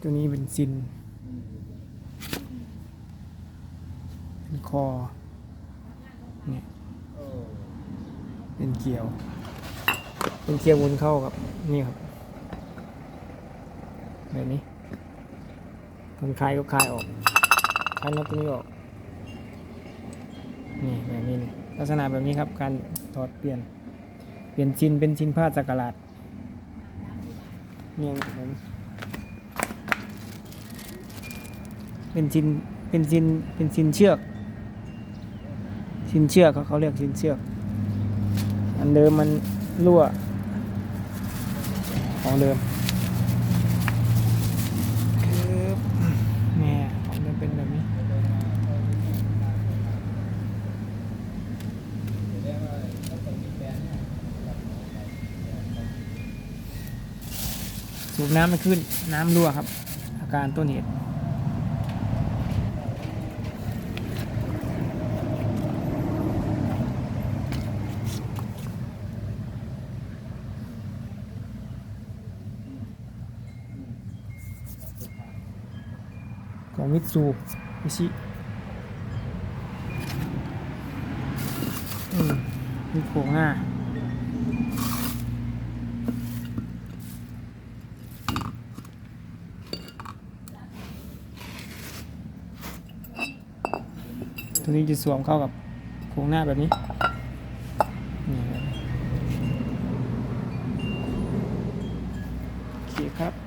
ตัวนี้เป็นซินเป็นคอเนี่ยเป็นเกลียว เป็นเกลียวหมุนเข้ากับ นี่ครับแบบนี้มันคลายก็คลายออกคลายน็อตตัวนี้ออก นี่แบบนี้นี่ลักษณะแบบนี้ครับ การถอดเปลี่ยน เปลี่ยนชิ้นเป็นชิ้นผ้าจักรลาดเนี่ยผม เป็นชินเป็นชินเป็นชินเชือกชินเชือกเขาเขาเรียกชินเชือก อันเดิมมันรั่ว ของเดิมคือเนี่ยของเดิมเป็นแบบนี้สูบน้ำไม่ขึ้นน้ำรั่วครับ อาการต้นเหตุ ของมิตซูมิชิมีโครงหน้าตรงนี้จะสวมเข้ากับโครงหน้าแบบนี้โอเคครับ